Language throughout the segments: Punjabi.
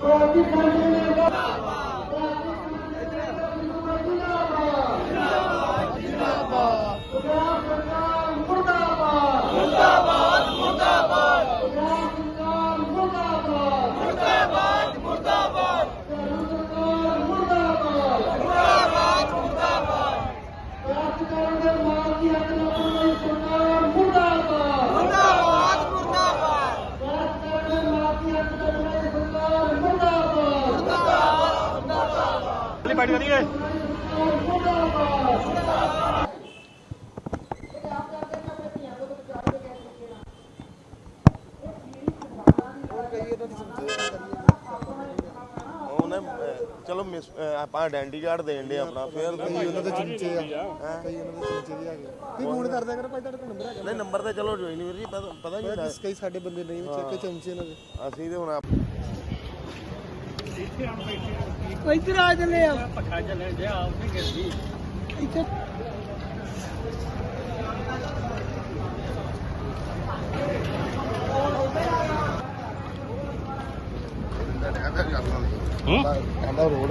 ਅਗਲੀ ਪਾਰਟੀ ਵਧੀਆ ਉਹਨੇ ਅਹ, ਚਲੋ ਮਿਸ- ਅਹ, ਆਪਾਂ ਆਇਡੈਂਟੀ ਕਾਰਡ ਦੇਣ ਦੇ ਆਪਣਾ ਫੇਰ ਕਈ ਉਹਨਾਂ ਦੇ ਚਮਚੇ ਆ। ਕਈ ਉਹਨਾਂ ਦੇ ਚਮਚੇ ਵੀ ਹੈਗੇ ਤੁਸੀਂ ਫੋਨ ਕਰ ਦਿਆ ਕਰੋ ਭਾਈ ਤੁਹਾਡਾ ਨੰਬਰ ਹੈਗਾ? ਨਹੀਂ ਨੰਬਰ ਤੇ ਚਲੋ ਜੋਈ ਨਹੀਂ ਵੀਰ ਜੀ ਪਤਾ ਪਤਾ ਨਹੀਂ ਹੁੰਦਾ। ਕਈ ਸਾਡੇ ਬੰਦੇ ਨਹੀਂ ਵਿੱਚ ਕਿ ਚਮਚੇ ਇਹਨਾਂ ਦੇ। ਅਸੀਂ ਤੇ ਹੁਣ ਆਪ- ਇੱਧਰ ਆ ਜਲੇ ਆ। ਪੱਖਾ ਚੱਲਣ ਡਿਆ ਆਪ ਨਹੀਂ ਗਿਰਦੀ। ਇੱਥੇ ਕਹਿੰਦਾ ਰੋਡ।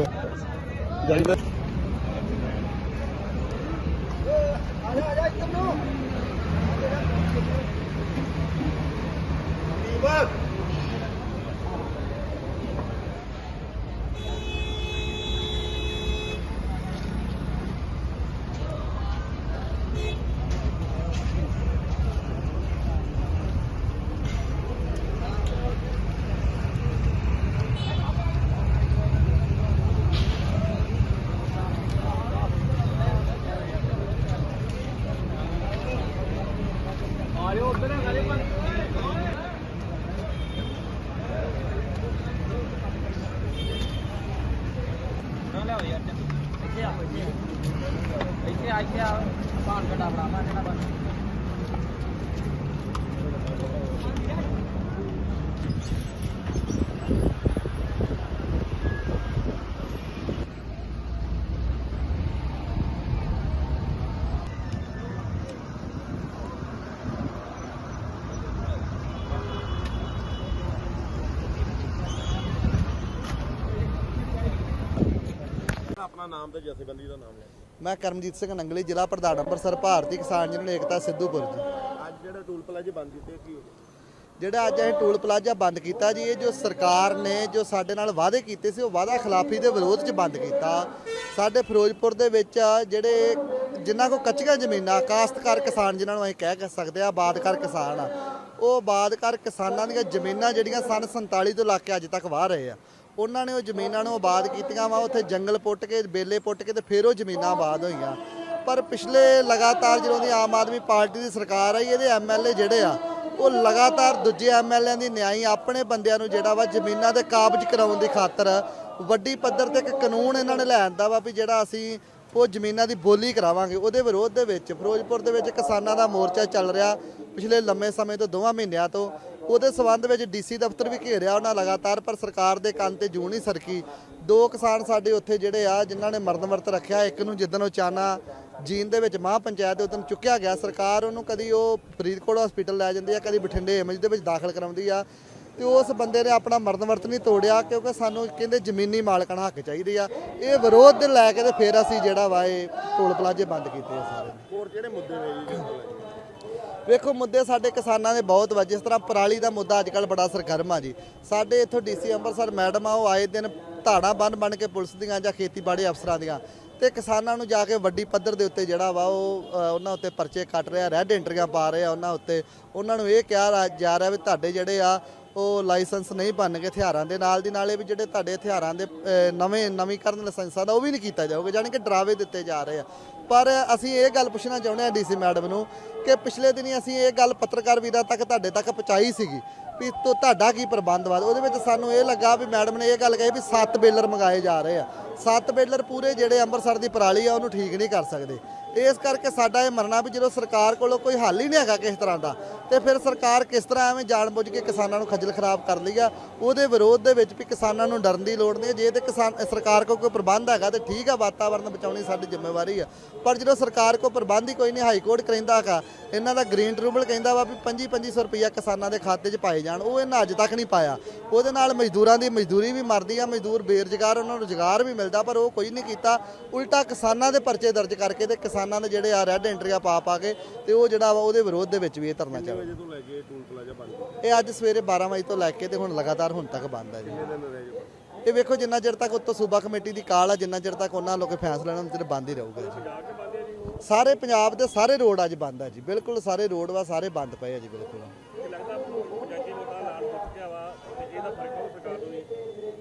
ਆਇਓ ਨਾ ਲਿਆਓ ਯਾਰ ਇੱਥੇ ਆ ਇੱਥੇ ਆ। ਇੱਥੇ ਆ ਇੱਥੇ ਆ ਭਾਣ ਘਟਾ ਬਣਾ ਜਿਹੜਾ ਬਸ ਆਪਣਾ ਨਾਮ ਤੇ ਜਥੇਬੰਦੀ ਦਾ ਨਾਮ ਲੈ ਮੈਂ ਕਰਮਜੀਤ ਸਿੰਘ ਨੰਗਲੀ ਜ਼ਿਲ੍ਹਾ ਪ੍ਰਧਾਨ ਅੰਮ੍ਰਿਤਸਰ ਭਾਰਤੀ ਕਿਸਾਨ ਯੂਨੀਅਨ ਏਕਤਾ ਸਿੱਧੂਪੁਰ ਜੀ। ਅੱਜ ਜਿਹੜਾ ਟੂਲ ਪਲਾਜ਼ੇ ਬੰਦ ਕੀਤੇ ਕੀ ਹੋ ਗਿਆ? ਜਿਹੜਾ ਅੱਜ ਇਹ ਟੋਲ ਪਲਾਜ਼ਾ ਬੰਦ ਕੀਤਾ ਜੀ ਇਹ ਜੋ ਸਰਕਾਰ ਨੇ ਜੋ ਸਾਡੇ ਨਾਲ ਵਾਅਦੇ ਕੀਤੇ ਸੀ ਉਹ ਵਾਅਦਾ ਖਿਲਾਫੀ ਦੇ ਵਿਰੋਧ 'ਚ ਬੰਦ ਕੀਤਾ। ਸਾਡੇ ਫਿਰੋਜ਼ਪੁਰ ਦੇ ਵਿੱਚ ਜਿਹੜੇ ਜਿਨ੍ਹਾਂ ਕੋ ਕੱਚੀਆਂ ਜ਼ਮੀਨਾਂ ਕਾਸ਼ਤਕਾਰ ਕਿਸਾਨ ਜਿਨ੍ਹਾਂ ਨੂੰ ਅਸੀਂ ਕਹਿ ਕੇ ਸਕਦੇ ਆ ਆਬਾਦਕਾਰ ਕਿਸਾਨ ਆ ਉਹ ਆਬਾਦਕਾਰ ਕਿਸਾਨਾਂ ਦੀਆਂ ਜ਼ਮੀਨਾਂ ਜਿਹੜੀਆਂ ਸਨ 47 ਤੋਂ ਲਾ ਕੇ ਅੱਜ ਤੱਕ ਵਾਹ ਰਹੇ ਆ। ਉਹਨਾਂ ਨੇ ਉਹ ਜ਼ਮੀਨਾਂ ਨੂੰ ਆਬਾਦ ਕੀਤੀਆਂ ਵਾ, ਉੱਥੇ ਜੰਗਲ ਪੁੱਟ ਕੇ, ਬੇਲੇ ਪੁੱਟ ਕੇ ਤੇ ਫਿਰ ਉਹ ਜ਼ਮੀਨਾਂ ਆਬਾਦ ਹੋਈਆਂ। ਪਰ ਪਿਛਲੇ ਲਗਾਤਾਰ ਜਦੋਂ ਦੀ ਆਮ ਆਦਮੀ ਪਾਰਟੀ ਦੀ ਸਰਕਾਰ ਆਈ, ਇਹਦੇ ਐਮਐਲਏ ਜਿਹੜੇ ਆ, ਉਹ ਲਗਾਤਾਰ ਦੂਜੇ ਐਮਐਲਏਆਂ ਦੀ ਨਿਆਈ ਆਪਣੇ ਬੰਦਿਆਂ ਨੂੰ ਜਿਹੜਾ ਵਾ ਜ਼ਮੀਨਾਂ ਦੇ ਕਾਬਜ਼ ਕਰਾਉਣ ਦੀ ਖਾਤਰ ਵੱਡੀ ਪੱਧਰ ਤੇ ਇੱਕ ਕਾਨੂੰਨ ਇਹਨਾਂ ਨੇ ਲੈ ਆਂਦਾ ਵਾ ਵੀ ਜਿਹੜਾ ਅਸੀਂ ਉਹ ਜ਼ਮੀਨਾਂ ਦੀ ਬੋਲੀ ਕਰਾਵਾਂਗੇ, ਉਹਦੇ ਵਿਰੋਧ ਦੇ ਵਿੱਚ, ਫਿਰੋਜ਼ਪੁਰ ਦੇ ਵਿੱਚ ਕਿਸਾਨਾਂ ਦਾ ਮੋਰਚਾ ਚੱਲ ਰਿਹਾ ਪਿਛਲੇ ਲੰਮੇ ਸਮੇਂ ਤੋਂ, ਦੋਵਾਂ ਮਹੀਨਿਆਂ ਤੋਂ। ਉਹਦੇ ਸਬੰਧ ਵਿੱਚ ਡੀਸੀ ਦਫ਼ਤਰ ਵੀ ਘੇਰਿਆ ਉਹਨਾਂ ਲਗਾਤਾਰ, ਪਰ ਸਰਕਾਰ ਦੇ ਕੰਨ ਤੇ ਜੂ ਨਹੀਂ ਸਰਕੀ। ਦੋ ਕਿਸਾਨ ਸਾਡੇ ਉੱਥੇ ਜਿਹੜੇ ਆ, ਜਿਨ੍ਹਾਂ ਨੇ ਮਰਨ ਵਰਤ ਰੱਖਿਆ, ਇੱਕ ਨੂੰ ਜਿੱਦਣ ਉਹ ਚਾਨਾ ਜੀਨ ਦੇ ਵਿੱਚ ਮਹਾਂ ਪੰਚਾਇਤ ਦੇ ਉਦੋਂ ਚੁੱਕਿਆ ਗਿਆ, ਸਰਕਾਰ ਉਹਨੂੰ ਕਦੀ ਉਹ ਫਰੀਦਕੋਟ ਹਸਪੀਟਲ ਲੈ ਜਾਂਦੀ ਆ, ਕਦੀ ਬਠਿੰਡੇ ਇਮਜ ਦੇ ਵਿੱਚ ਦਾਖਲ ਕਰਾਉਂਦੀ ਆ। ਤੇ ਉਸ ਬੰਦੇ ਨੇ ਆਪਣਾ ਮਰਨ ਵਰਤ ਨਹੀਂ ਤੋੜਿਆ, ਕਿਉਂਕਿ ਸਾਨੂੰ ਕਹਿੰਦੇ ਜ਼ਮੀਨੀ ਮਾਲਕਣ ਹੱਕ ਚਾਹੀਦੇ ਆ। ਇਹ ਵਿਰੋਧ ਦੇ ਲੈ ਕੇ ਤੇ ਫਿਰ ਅਸੀਂ ਜਿਹੜਾ ਵਾ ਇਹ ਟੋਲ ਪਲਾਜੇ ਬੰਦ ਕੀਤੇ ਆ ਸਾਰੇ। ਹੋਰ ਕਿਹੜੇ ਮੁੱਦੇ ਨੇ ਜੀ? ਵੇਖੋ ਮੁੱਦੇ ਸਾਡੇ ਕਿਸਾਨਾਂ ਦੇ ਬਹੁਤ ਵਾ ਜਿਸ ਤਰ੍ਹਾਂ ਪਰਾਲੀ ਦਾ ਮੁੱਦਾ ਅੱਜ ਕੱਲ ਬੜਾ ਸਰਗਰਮ ਆ ਜੀ। ਸਾਡੇ ਇੱਥੋਂ ਡੀਸੀ ਅੰਮ੍ਰਿਤਸਰ ਮੈਡਮ ਆ, ਉਹ ਆਏ ਦਿਨ ਧਾੜਾ ਬੰਨ ਬਣ ਕੇ ਪੁਲਿਸ ਦੀਆਂ ਜਾਂ ਖੇਤੀਬਾੜੀ ਅਫਸਰਾਂ ਦੀਆਂ। ਤੇ ਕਿਸਾਨਾਂ ਨੂੰ ਜਾ ਕੇ ਵੱਡੀ ਪੱਧਰ ਦੇ ਉੱਤੇ ਜਿਹੜਾ ਵਾ ਉਹ ਉਹਨਾਂ ਉੱਤੇ ਪਰਚੇ ਕੱਟ ਰਿਹਾ ਰੈੱਡ ਐਂਟਰੀਆਂ ਪਾ ਰਿਹਾ ਉਹਨਾਂ ਉੱਤੇ। ਉਹਨਾਂ ਨੂੰ ਇਹ ਕਿਹਾ ਜਾ ਰਿਹਾ ਵੀ ਤੁਹਾਡੇ ਜਿਹੜੇ ਆ ਉਹ ਲਾਇਸੈਂਸ ਨਹੀਂ ਬਣ ਬਣਨਗੇ ਹਥਿਆਰਾਂ ਦੇ ਨਾਲ ਦੀ ਨਾਲੇ ਵੀ ਜਿਹੜੇ ਤੁਹਾਡੇ ਹਥਿਆਰਾਂ ਦੇ ਅ, ਨਵੇਂ ਨਵੀਕਰਨ ਲਾਇਸੈਂਸਾਂ ਦਾ ਉਹ ਵੀ ਨਹੀਂ ਕੀਤਾ ਜਾਊਗਾ ਯਾਨੀ ਕਿ ਡਰਾਵੇ ਦਿੱਤੇ ਜਾ ਰਹੇ ਆ। ਪਰ ਅਸੀਂ ਇਹ ਗੱਲ ਪੁੱਛਣਾ ਚਾਹੁੰਦੇ ਆ ਡੀਸੀ ਮੈਡਮ ਨੂੰ ਕਿ ਪਿਛਲੇ ਦਿਨੀ ਅਸੀਂ ਇਹ ਗੱਲ ਪੱਤਰਕਾਰ ਵੀਰਾਂ ਤੱਕ ਤੁਹਾਡੇ ਤੱਕ ਪਹੁੰਚਾਈ ਸੀਗੀ ਵੀ ਤੋ ਤੁਹਾਡਾ ਕੀ ਪ੍ਰਬੰਧ ਵਾ। ਉਹਦੇ ਵਿੱਚ ਸਾਨੂੰ ਇਹ ਲੱਗਾ ਵੀ ਮੈਡਮ ਨੇ ਇਹ ਗੱਲ ਕਹੀ ਵੀ ਸੱਤ ਬੇਲਰ ਮੰਗਾਏ ਜਾ ਰਹੇ ਆ। ਸੱਤ ਬੇਲਰ ਪੂਰੇ ਜਿਹੜੇ ਅੰਮ੍ਰਿਤਸਰ ਦੀ ਪਰਾਲੀ ਆ ਉਹਨੂੰ ਠੀਕ ਨਹੀਂ ਕਰ ਸਕਦੇ। ਇਸ ਕਰਕੇ ਸਾਡਾ ਇਹ ਮੰਨਣਾ ਵੀ ਜਦੋਂ ਸਰਕਾਰ ਕੋਲੋਂ ਕੋਈ ਹੱਲ ਹੀ ਨਹੀਂ ਹੈਗਾ ਕਿਸੇ ਤਰ੍ਹਾਂ ਦਾ, ਤੇ ਫਿਰ ਸਰਕਾਰ ਕਿਸ ਤਰ੍ਹਾਂ ਐਵੇਂ ਜਾਣਬੁੱਝ ਕੇ ਕਿਸਾਨਾਂ ਨੂੰ ਖੱਜਲ ਖਰਾਬ ਕਰ ਲਈ ਆ, ਉਹਦੇ ਵਿਰੋਧ ਦੇ ਵਿੱਚ ਵੀ ਕਿਸਾਨਾਂ ਨੂੰ ਡਰਨ ਦੀ ਲੋੜ ਨਹੀਂ ਹੈ। ਜੇ ਤੇ ਕਿਸਾਨ ਸਰਕਾਰ ਕੋਲ ਕੋਈ ਪ੍ਰਬੰਧ ਹੈਗਾ ਤੇ ਠੀਕ ਆ, ਵਾਤਾਵਰਨ ਬਚਾਉਣੀ ਸਾਡੀ ਜ਼ਿੰਮੇਵਾਰੀ ਆ। ਪਰ ਜਦੋਂ ਸਰਕਾਰ ਕੋਲ ਪ੍ਰਬੰਧ ਹੀ ਕੋਈ ਨਹੀਂ, ਹਾਈ ਕੋਰਟ ਕਹਿੰਦਾ ਹੈਗਾ, ਇਹਨਾਂ ਦਾ ਗ੍ਰੀਨ ਟ੍ਰਿਬਿਊਨਲ ਕਹਿੰਦਾ ਵਾ ਵੀ 25 2500 ਰੁਪਈਆ ਕਿਸਾਨਾਂ ਦੇ ਖਾਤੇ 'ਚ ਪਾਏ ਜਾਣ, ਉਹ ਇਹਨਾਂ ਅੱਜ ਤੱਕ ਨਹੀਂ ਪਾਇਆ। ਉਹਦੇ ਨਾਲ ਮਜ਼ਦੂਰਾਂ ਦੀ ਮਜ਼ਦੂਰੀ ਵੀ ਮਰਦੀ ਆ, ਮਜ਼ਦੂਰ ਬੇਰੁਜ਼ਗਾਰ, ਉਹਨਾਂ ਨੂੰ ਰੁਜ਼ਗਾਰ ਵੀ ਮਿਲਦਾ, ਪਰ ਉਹ ਕੋਈ ਨਹੀਂ ਕੀਤਾ। ਉਲਟਾ ਕਿਸਾਨਾਂ ਦੇ ਪਰਚੇ ਦਰਜ ਕਰਕੇ ਤੇ ਕਿਸਾਨ ਦੇ ਜਿਹੜੇ ਆ ਰੈੱਡ ਐਂਟਰੀਆਂ ਪਾ ਪਾ ਕੇ ਤੇ ਉਹ ਜਿਹੜਾ ਵਾ ਉਹਦੇ ਵਿਰੋਧ ਦੇ ਵਿੱਚ ਵੀ ਇਹ ਧਰਨਾ ਚੱਲ ਵਜੇ ਤੋਂ ਲੈ ਕੇ ਟੂਲ ਪਲਾਜ਼ਾ ਬੰਦ ਇਹ ਅੱਜ ਸਵੇਰੇ 12 ਵਜੇ ਤੋਂ ਲੈ ਕੇ ਤੇ ਹੁਣ ਲਗਾਤਾਰ ਹੁਣ ਤੱਕ ਬੰਦ ਹੈ ਜੀ। ਇਹ ਵੇਖੋ ਜਿੰਨਾ ਚਿਰ ਤੱਕ ਉੱਤੋਂ ਸੂਬਾ ਕਮੇਟੀ ਦੀ ਕਾਲ ਆ ਜਿੰਨਾ ਚਿਰ ਤੱਕ ਉਹਨਾਂ ਲੋਕੇ ਫੈਸਲਾ ਲੈਣ ਤੇ ਬੰਦ ਹੀ ਰਹੂਗਾ ਜੀ। ਸਾਰੇ ਪੰਜਾਬ ਦੇ ਸਾਰੇ ਰੋਡ ਅੱਜ ਬੰਦ ਆ ਜੀ। ਬਿਲਕੁਲ ਸਾਰੇ ਰੋਡ ਵਾ ਸਾਰੇ ਬੰਦ ਪਏ ਆ ਜੀ ਬਿਲਕੁਲ।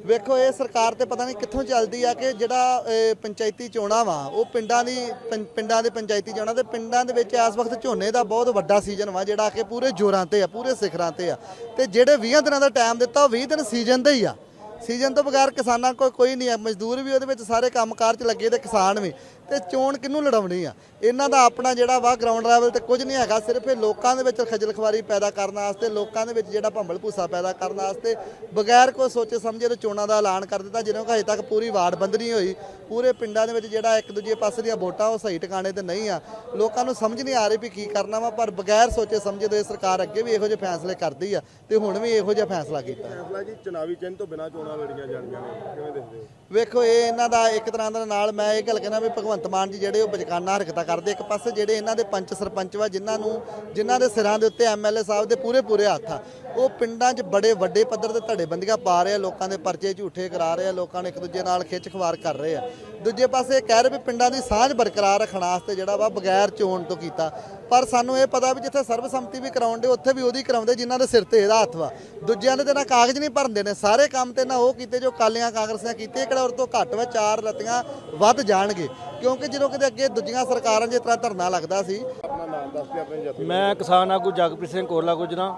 ਵੇਖੋ, ਇਹ ਸਰਕਾਰ ਤੇ ਪਤਾ ਨਹੀਂ ਕਿੱਥੋਂ ਚੱਲਦੀ ਆ ਕਿ ਜਿਹੜਾ ਪੰਚਾਇਤੀ ਚੋਣਾਂ ਵਾ, ਉਹ ਪਿੰਡਾਂ ਦੀ, ਪੰ- ਪਿੰਡਾਂ ਦੇ ਪੰਚਾਇਤੀ ਚੋਣਾਂ ਤੇ ਪਿੰਡਾਂ ਦੇ ਵਿੱਚ ਇਸ ਵਕਤ ਝੋਨੇ ਦਾ ਬਹੁਤ ਵੱਡਾ ਸੀਜ਼ਨ ਵਾ, ਜਿਹੜਾ ਕਿ ਪੂਰੇ ਜ਼ੋਰਾਂ ਤੇ ਆ, ਪੂਰੇ ਸਿਖਰਾਂ ਤੇ ਆ। ਤੇ ਜਿਹੜੇ 20 ਦਿਨਾਂ ਦਾ ਟਾਈਮ ਦਿੱਤਾ, ਉਹ 20 ਦਿਨ ਸੀਜ਼ਨ ਦੇ ਹੀ ਆ। ਸੀਜ਼ਨ ਤੋਂ ਬਗੈਰ ਕਿਸਾਨਾਂ ਕੋਲ ਕੋਈ ਨਹੀਂ ਹੈ। ਮਜ਼ਦੂਰ ਵੀ ਉਹਦੇ ਵਿੱਚ ਸਾਰੇ ਕੰਮਕਾਰ 'ਚ ਲੱਗੇ ਤੇ ਕਿਸਾਨ ਵੀ। ਤੇ ਚੋਣ ਕਿਹਨੂੰ ਲੜਾਉਣੀ ਆ? ਇਹਨਾਂ ਦਾ ਆਪਣਾ ਜਿਹੜਾ ਵਾ ਗਰਾਊਂਡ ਲੈਵਲ ਤੇ ਕੁਝ ਨਹੀਂ ਹੈਗਾ, ਸਿਰਫ ਇਹ ਲੋਕਾਂ ਦੇ ਵਿੱਚ ਖਜਲ ਖਵਾਰੀ ਪੈਦਾ ਕਰਨ ਵਾਸਤੇ, ਲੋਕਾਂ ਦੇ ਵਿੱਚ ਜਿਹੜਾ ਭੰਬਲ ਭੂਸਾ ਪੈਦਾ ਕਰਨ ਵਾਸਤੇ ਬਗੈਰ ਕੋਈ ਸੋਚੇ ਸਮਝੇ ਤੇ ਚੋਣਾਂ ਦਾ ਐਲਾਨ ਕਰ ਦਿੱਤਾ, ਜਿਹਨਾਂ ਕੋ ਹਜੇ ਤੱਕ ਪੂਰੀ ਵਾਰਡ ਬੰਦ ਨਹੀਂ ਹੋਈ। ਪੂਰੇ ਪਿੰਡਾਂ ਦੇ ਵਿੱਚ ਜਿਹੜਾ ਇੱਕ ਦੂਜੇ ਪਾਸੇ ਦੀਆਂ ਵੋਟਾਂ, ਉਹ ਸਹੀ ਟਿਕਾਣੇ ਤੇ ਨਹੀਂ ਆ। ਲੋਕਾਂ ਨੂੰ ਸਮਝ ਨਹੀਂ ਆ ਰਹੀ ਵੀ ਕੀ ਕਰਨਾ ਵਾ, ਪਰ ਬਗੈਰ ਸੋਚੇ ਸਮਝੇ ਦੇ ਸਰਕਾਰ ਅੱਗੇ ਵੀ ਇਹੋ ਜਿਹੇ ਫੈਸਲੇ ਕਰਦੀ ਆ ਤੇ ਹੁਣ ਵੀ ਇਹੋ ਜਿਹਾ ਫੈਸਲਾ ਕੀਤਾ। ਫੈਸਲਾ ਜੀ, ਚੁਣਾਵੀ ਚਿੰਨ੍ਹ ਤੋਂ ਬਿਨਾਂ ਚੋਣਾਂ ਲੜੀਆਂ ਜਾਣੀਆਂ ਨੇ? ਕਿਵੇਂ ਦੇਖਦੇ ਹੋ? ਵੇਖੋ, ਇਹ ਇਹਨਾਂ ਦਾ ਇੱਕ ਤਰ੍ਹਾਂ ਦੇ ਨਾਲ ਮੈਂ ਇਹ ਗੱਲ ਕਹਿੰਦਾ ਵੀ ਭਗਵੰਤ ਮਾਨ ਜੀ ਜਿਹੜੇ ਉਹ ਬਚਕਾਨਾ ਹਰਕਤਾਂ ਕਰਦੇ, ਇੱਕ ਪਾਸੇ ਜਿਹੜੇ ਇਹਨਾਂ ਦੇ ਪੰਚ ਸਰਪੰਚ ਵਾ, ਜਿਨ੍ਹਾਂ ਨੂੰ, ਜਿਨ੍ਹਾਂ ਦੇ ਸਿਰਾਂ ਦੇ ਉੱਤੇ ਐਮਐਲਏ ਸਾਹਿਬ ਦੇ ਪੂਰੇ ਪੂਰੇ ਹੱਥ ਆ, ਉਹ ਪਿੰਡਾਂ 'ਚ ਬੜੇ ਵੱਡੇ ਪੱਧਰ ਤੇ ਧੜੇਬੰਦੀਆਂ ਪਾ ਰਹੇ ਆ, ਲੋਕਾਂ ਦੇ ਪਰਚੇ ਝੂਠੇ ਕਰਾ ਰਹੇ ਆ, ਲੋਕਾਂ ਨੂੰ ਇੱਕ ਦੂਜੇ ਨਾਲ ਖਿੱਚ ਖਵਾਰ ਕਰ ਰਹੇ ਆ। ਦੂਜੇ ਪਾਸੇ ਇਹ ਕਹਿ ਰਹੇ ਵੀ ਪਿੰਡਾਂ ਦੀ ਸਾਂਝ ਬਰਕਰਾਰ ਰੱਖਣ ਵਾਸਤੇ ਜਿਹੜਾ ਵਾ ਬਗੈਰ ਚੋਣ ਤੋਂ ਕੀਤਾ ਪਰ ਸਾਨੂੰ ਇਹ ਪਤਾ ਵੀ ਜਿੱਥੇ ਸਰਬਸੰਮਤੀ ਵੀ ਕਰਾਉਂਦੇ ਉੱਥੇ ਵੀ ਉਹਦੀ ਕਰਾਉਂਦੇ ਜਿਨ੍ਹਾਂ ਦੇ ਸਿਰ ਤੇ ਇਹਦਾ ਹੱਥ ਵਾ। ਦੂਜਿਆਂ ਦੇ ਤੇ ਨਾ ਕਾਗਜ਼ ਨਹੀਂ ਭਰਦੇ ਨੇ ਸਾਰੇ ਕੰਮ ਤੇ ਨਾ ਉਹ ਕੀਤੇ ਜੋ ਕਾਲੀਆਂ ਕਾਂਗਰਸੀਆਂ ਕੀਤੇ ਇਹ ਕਿਹੜਾ ਉਹ ਤੋਂ ਘੱਟ ਵਾ ਚਾਰ ਲੱਤੀਆਂ ਵੱਧ ਜਾਣਗੇ। ਕਿਉਂਕਿ ਜਦੋਂ ਕਿਤੇ ਅੱਗੇ ਦੂਜੀਆਂ ਸਰਕਾਰਾਂ ਜਿਸ ਤਰ੍ਹਾਂ ਧਰਨਾ ਲੱਗਦਾ ਸੀ। ਆਪਣਾ ਨਾਮ ਦੱਸ ਕੇ ਆਪਣੇ ਜੱਥੇ ਮੈਂ ਕਿਸਾਨ ਆਗੂ ਜਗਪ੍ਰੀਤ ਸਿੰਘ ਕੋਰਲਾ ਗੁਜਰਾ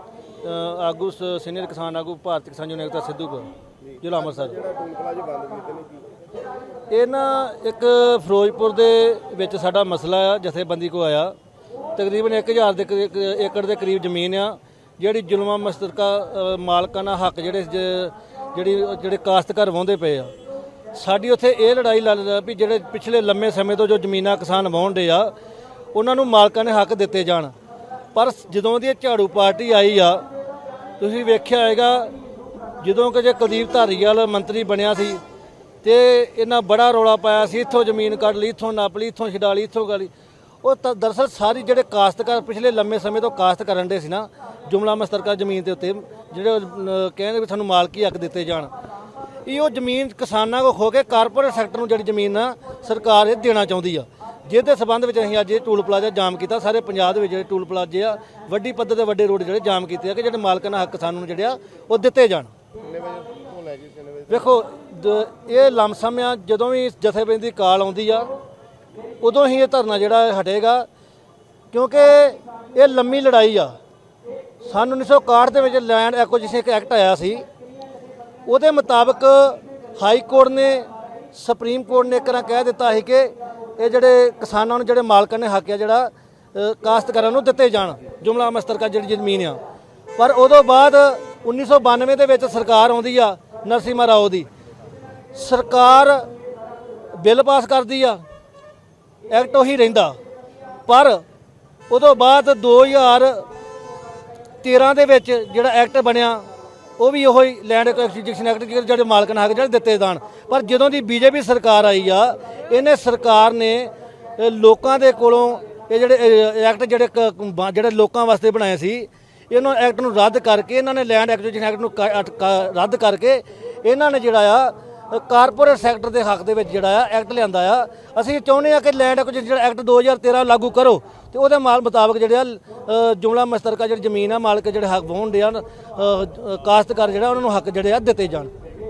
ਆਗੂ ਸ- ਸੀਨੀਅਰ ਕਿਸਾਨ ਆਗੂ ਭਾਰਤੀ ਕਿਸਾਨ ਯੂਨੀਅਨ ਸਿੱਧੂਪੁਰ ਜ਼ਿਲ੍ਹਾ ਅੰਮ੍ਰਿਤਸਰ। ਜਿਹੜਾ ਟੂਲ ਪਲਾਜ਼ਾ ਬੰਦ ਕੀਤੇ ਨੇ ਕੀ? ਇਹ ਨਾ ਇੱਕ ਫਿਰੋਜ਼ਪੁਰ ਦੇ ਵਿੱਚ ਸਾਡਾ ਮਸਲਾ ਆ ਜਥੇਬੰਦੀ ਕੋ ਆਇਆ। ਤਕਰੀਬਨ 1000 ਦੇ ਕਰੀ- ਕ- ਏਕੜ ਦੇ ਕਰੀਬ ਜ਼ਮੀਨ ਆ, ਜਿਹੜੀ ਜ਼ੁਲਮਾਂ ਮਸਤਰਕਾ ਮਾਲਕਾਂ ਮਾਲਕਾਨਾ ਹੱਕ ਜਿਹੜੇ ਜ- ਜਿਹੜੀ, ਜਿਹੜੇ ਕਾਸ਼ਤਕਾਰ ਵਾਹੁੰਦੇ ਪਏ ਆ। ਸਾਡੀ ਉੱਥੇ ਇਹ ਲੜਾਈ ਲੱਲ ਵੀ ਜਿਹੜੇ ਪਿਛਲੇ ਲੰਮੇ ਸਮੇਂ ਤੋਂ ਜੋ ਜ਼ਮੀਨਾਂ ਕਿਸਾਨ ਵਾਹੁੰਦੇ ਆ, ਉਹਨਾਂ ਨੂੰ ਮਾਲਕਾਂ ਨੇ ਹੱਕ ਦਿੱਤੇ ਜਾਣ। ਪਰ ਜਦੋਂ ਦੀ ਇਹ ਝਾੜੂ ਪਾਰਟੀ ਆਈ ਆ, ਤੁਸੀਂ ਵੇਖਿਆ ਹੋਏਗਾ, ਜਦੋਂ ਕਿ ਜੇ ਕੁਲਦੀਪ ਧਾਰੀਵਾਲ ਮੰਤਰੀ ਬਣਿਆ ਸੀ, ਤੇ ਇਹਨਾਂ ਬੜਾ ਰੋਲਾ ਪਾਇਆ ਸੀ, ਇੱਥੋਂ ਜ਼ਮੀਨ ਕੱਢ ਲਈ, ਇੱਥੋਂ ਨੱਪ ਲਈ, ਇੱਥੋਂ ਛਡਾ ਲਈ, ਇੱਥੋਂ ਗਾਲੀ। ਉਹ ਤਾਂ ਦਰਅਸਲ ਸਾਰੀ ਜਿਹੜੇ ਕਾਸ਼ਤਕਾਰ ਪਿਛਲੇ ਲੰਮੇ ਸਮੇਂ ਤੋਂ ਕਾਸ਼ਤ ਕਰਨ ਦੇ ਸੀ ਨਾ ਜੁਮਲਾ ਮਸਤਰਕਾ ਜ਼ਮੀਨ ਦੇ ਉੱਤੇ ਜਿਹੜੇ ਕਹਿੰਦੇ ਵੀ ਸਾਨੂੰ ਮਾਲਕੀ ਹੱਕ ਦਿੱਤੇ ਜਾਣ। ਇਹ ਉਹ ਜ਼ਮੀਨ ਕਿਸਾਨਾਂ ਕੋ ਖੋ ਕੇ ਕਾਰਪੋਰੇਟ ਸੈਕਟਰ ਨੂੰ ਜਿਹੜੀ ਜ਼ਮੀਨ ਆ ਸਰਕਾਰ ਇਹ ਦੇਣਾ ਚਾਹੁੰਦੀ ਆ। ਜਿਹਦੇ ਸਬੰਧ ਵਿੱਚ ਅਸੀਂ ਅੱਜ ਇਹ ਟੂਲ ਪਲਾਜ਼ਾ ਜਾਮ ਕੀਤਾ ਸਾਰੇ ਪੰਜਾਬ ਦੇ ਵਿੱਚ ਜਿਹੜੇ ਟੂਲ ਪਲਾਜ਼ੇ ਆ ਵੱਡੀ ਪੱਧਰ ਤੇ ਵੱਡੇ ਰੋਡ ਜਿਹੜੇ ਜਾਮ ਕੀਤੇ ਆ ਕਿ ਜਿਹੜੇ ਮਾਲਕਾਂ ਹੱਕ ਸਾਨੂੰ ਜਿਹੜੇ ਆ ਉਹ ਦਿੱਤੇ ਜਾਣ। ਵੇਖੋ ਦ- ਇਹ ਲਮਸਮ ਆ ਜਦੋਂ ਵੀ ਜਥੇਬੰਦੀ ਦੀ ਕਾਲ ਆਉਂਦੀ ਆ ਉਦੋਂ ਹੀ ਇਹ ਧਰਨਾ ਜਿਹੜਾ ਹਟੇਗਾ, ਕਿਉਂਕਿ ਇਹ ਲੰਮੀ ਲੜਾਈ ਆ। ਸਨ 1961 ਦੇ ਵਿੱਚ ਲੈਂਡ ਐਕੁਜੀਸ਼ਨ ਐਕਟ ਆਇਆ ਸੀ। ਉਹਦੇ ਮੁਤਾਬਕ ਹਾਈ ਕੋਰਟ ਨੇ, ਸੁਪਰੀਮ ਕੋਰਟ ਨੇ ਇੱਕ ਤਰ੍ਹਾਂ ਕਹਿ ਦਿੱਤਾ ਸੀ ਕਿ ਇਹ ਜਿਹੜੇ ਕਿਸਾਨਾਂ ਨੂੰ, ਜਿਹੜੇ ਮਾਲਕਾਂ ਨੇ ਹੱਕ ਆ ਜਿਹੜਾ ਕਾਸ਼ਤਕਾਰਾਂ ਨੂੰ ਦਿੱਤੇ ਜਾਣ, ਜੁਮਲਾ ਮਸਤਰਕਾ ਜਿਹੜੀ ਜ਼ਮੀਨ ਆ। ਪਰ ਉਦੋਂ ਬਾਅਦ 1992 ਦੇ ਵਿੱਚ ਸਰਕਾਰ ਆਉਂਦੀ ਆ ਨਰਸਿਮਾ ਰਾਓ ਦੀ। ਸਰਕਾਰ ਬਿੱਲ ਪਾਸ ਕਰਦੀ ਆ ਐਕਟ ਉਹੀ ਰਹਿੰਦਾ। ਪਰ ਉਦੋਂ ਬਾਅਦ 2013 ਦੇ ਵਿੱਚ ਜਿਹੜਾ ਐਕਟ ਬਣਿਆ, ਉਹ ਵੀ ਉਹੀ ਲੈਂਡ ਐਕਵੀਜੀਸ਼ਨ ਐਕਟ ਜਿਹੜੇ ਮਾਲਕ ਹੱਕ ਜਿਹੜੇ ਦਿੱਤੇ ਜਾਣ। ਪਰ ਜਦੋਂ ਦੀ ਬੀਜੇਪੀ ਸਰਕਾਰ ਆਈ ਆ, ਇਹਨੇ ਸਰਕਾਰ ਨੇ ਲੋਕਾਂ ਦੇ ਕੋਲੋਂ ਇਹ ਜਿਹੜੇ ਐਕਟ ਜਿਹੜੇ ਕ- ਬ- ਜਿਹੜੇ ਲੋਕਾਂ ਵਾਸਤੇ ਬਣਾਏ ਸੀ, ਇਹਨਾਂ ਐਕਟ ਨੂੰ ਰੱਦ ਕਰਕੇ, ਇਹਨਾਂ ਨੇ ਲੈਂਡ ਐਕਵੀਜੀਸ਼ਨ ਐਕਟ ਨੂੰ ਕ- ਅਟ- ਕ- ਰੱਦ ਕਰਕੇ, ਇਹਨਾਂ ਨੇ ਜਿਹੜਾ ਆ ਕਾਰਪੋਰੇਟ ਸੈਕਟਰ ਦੇ ਹੱਕ ਦੇ ਵਿੱਚ ਜਿਹੜਾ ਆ, ਐਕਟ ਲਿਆਂਦਾ ਆ। ਅਸੀਂ ਚਾਹੁੰਦੇ ਆ ਕਿ ਲੈਂਡ ਐਕਟ ਜਿਹੜਾ ਐਕਟ 2013 ਲਾਗੂ ਕਰੋ ਤੇ ਉਹਦੇ ਮਾਲ ਮੁਤਾਬਕ ਜਿਹੜੇ ਆ ਜੁਮਲਾ ਮਸਤਰਕਾ ਜਿਹੜੀ ਜ਼ਮੀਨ ਆ, ਮਾਲਕ ਜਿਹੜੇ ਹੱਕ ਵਾਹੁਣ ਦੇ ਆ ਕਾਸ਼ਤਕਾਰ ਜਿਹੜਾ ਉਹਨਾਂ ਨੂੰ ਹੱਕ ਜਿਹੜੇ ਆ ਦਿੱਤੇ ਜਾਣ।